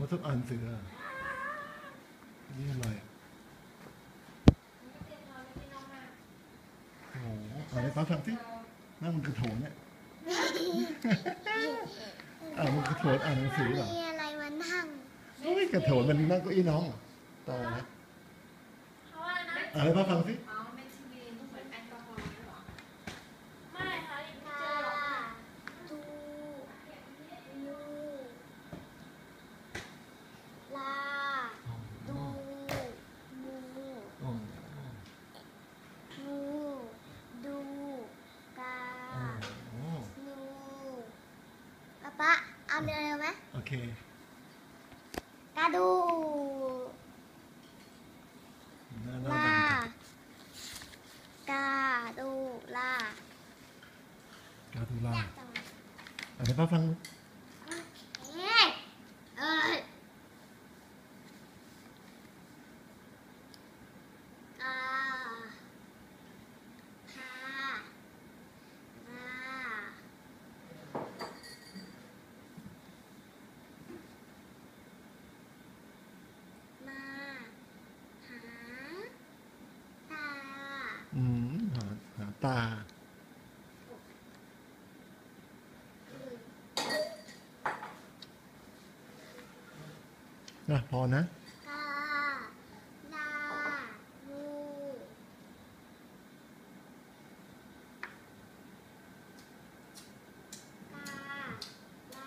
มาต้องอ่านเสือนี่อะไรอะโอ้โหอ่านให้ป้าฟังสินั่นมันกระโถนเนี่ยอ่านมันกระโถนอ่านหนังสือเหรอมีอะไรมานั่งโอ้ยกระโถนมันนั่งเก็อีน้องเหรอต่อนะเพราะว่านะอ่านให้ป้าฟังสิ ป๊าป๊าเอาเร็วๆไหมโอเคกาดูหน้าหน้าลาดำจังกาดูลา กาตุลาอ่านให้ป้าฟังดู เอ๊ะเอ้ยกาคารามาหาตา อืมหาหา ตา นะพอนะกาลางูกาลา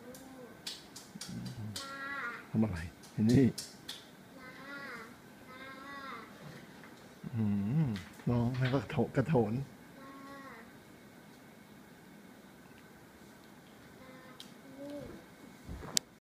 งูลาทำอะไรเห็นนี่ ลาลา อื มองให้ก็โถกระโถน